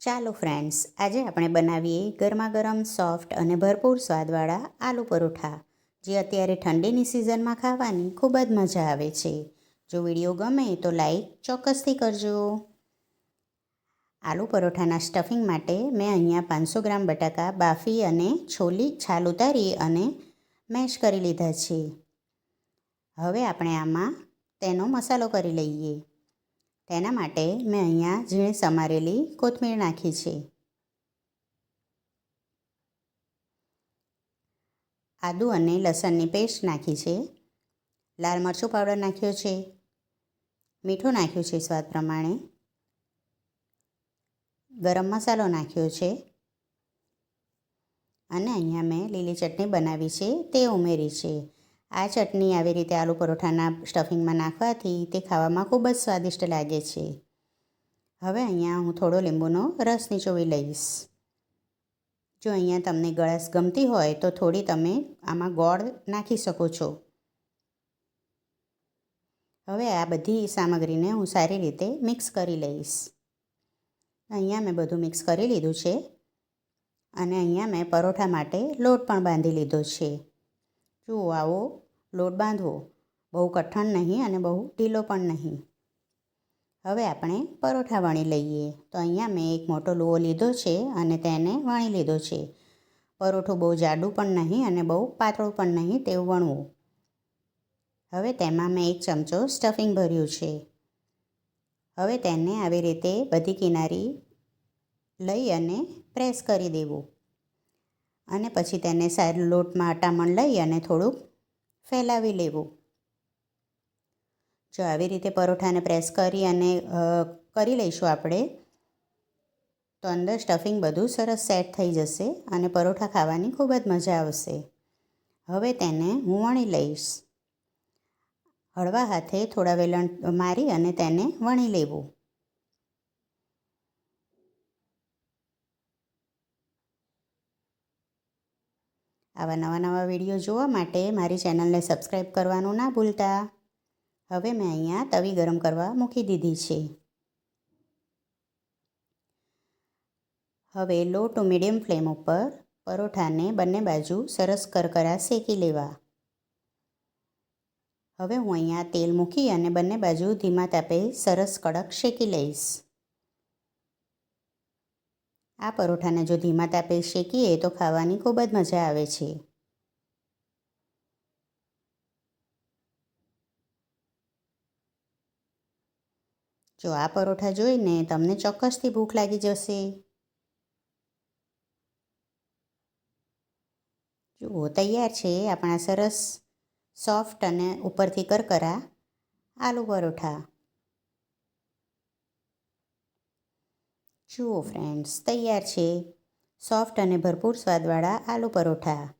ચાલો ફ્રેન્ડ્સ, આજે આપણે બનાવીએ ગરમા ગરમ સોફ્ટ અને ભરપૂર સ્વાદવાળા આલુ પરોઠા, જે અત્યારે ઠંડીની સિઝનમાં ખાવાની ખૂબ જ મજા આવે છે. જો વીડિયો ગમે તો લાઈક ચોક્કસથી કરજો. આલુ પરોઠાના સ્ટફિંગ માટે મેં અહીંયા પાંચસો ગ્રામ બટાકા બાફી અને છોલી છાલ ઉતારી અને મેશ કરી લીધા છે. હવે આપણે આમાં તેનો મસાલો કરી લઈએ. તેના માટે મેં અહીંયા ઝીણી સમારેલી કોથમીર નાખી છે. આદુ અને લસણની પેસ્ટ નાખી છે. લાલ મરચું પાવડર નાખ્યો છે. મીઠું નાખ્યું છે સ્વાદ પ્રમાણે. ગરમ મસાલો નાખ્યો છે. અને અહીંયા મેં લીલી ચટણી બનાવી છે, તે ઉમેરી છે. આ ચટણી આવી રીતે આલુ પરોઠાના સ્ટફિંગમાં નાખવાથી તે ખાવામાં ખૂબ જ સ્વાદિષ્ટ લાગે છે. હવે અહીંયા હું થોડો લીંબુનો રસ નીચોવી લઈશ. જો અહીંયા તમને ગળાશ ગમતી હોય તો થોડી તમે આમાં ગોળ નાખી શકો છો. હવે આ બધી સામગ્રીને હું સારી રીતે મિક્સ કરી લઈશ. અહીંયા મેં બધું મિક્સ કરી લીધું છે અને અહીંયા મેં પરોઠા માટે લોટ પણ બાંધી લીધો છે. જુઓ આવો લોટ બાંધવો. બહુ કઠણ નહીં અને બહુ ઢીલો પણ નહીં. હવે આપણે પરોઠા વણી લઈએ. તો અહીંયા મેં એક મોટો લુઓ લીધો છે અને તેને વણી લીધો છે. પરોઠું બહુ જાડું પણ નહીં અને બહુ પાતળું પણ નહીં તેવું વણવું. હવે તેમાં મેં એક ચમચો સ્ટફિંગ ભર્યું છે. હવે તેને આવી રીતે બધી કિનારી લઈ અને પ્રેસ કરી દેવું. અને પછી તેને સાર લોટમાં અટામણ લઈ અને થોડુંક ફેલાવી લેવું. જો આવી રીતે પરોઠાને પ્રેસ કરી અને કરી લઈશું આપણે, તો અંદર સ્ટફિંગ બધું સરસ સેટ થઈ જશે અને પરોઠા ખાવાની ખૂબ જ મજા આવશે. હવે તેને હું વણી લઈશ. હળવા હાથે થોડા વેલણ મારી અને તેને વણી લેવું. આવા નવા નવા વીડિયો જોવા માટે મારી ચેનલને સબસ્ક્રાઈબ કરવાનું ના ભૂલતા. હવે મેં અહીંયા તવી ગરમ કરવા મૂકી દીધી છે. હવે લો ટુ મીડિયમ ફ્લેમ ઉપર પરોઠાને બંને બાજુ સરસ કરકરા શેકી લેવા. હવે હું અહીંયા તેલ મૂકી અને બંને બાજુ ધીમા તાપે સરસ કડક શેકી લઈશ. આ પરોઠાને જો ધીમા તાપે શેકીએ તો ખાવાની ખૂબ જ મજા આવે છે. જો આ પરોઠા જોઈને તમને ચોક્કસથી ભૂખ લાગી જશે. જુઓ, તૈયાર છે આપણા સરસ, સોફ્ટ અને ઉપરથી કરકરા આલુ પરોઠા. જુઓ ફ્રેન્ડ્સ તૈયાર છે. સોફ્ટ અને ભરપૂર સ્વાદવાળા આલુ પરોઠા.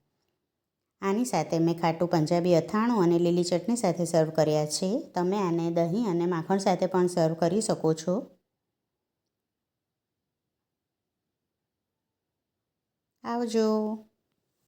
આની સાથે મેં ખાટું પંજાબી અથાણું અને લીલી ચટણી સાથે સર્વ કર્યા છે. તમે આને દહીં અને માખણ સાથે પણ સર્વ કરી શકો છો. આવજો.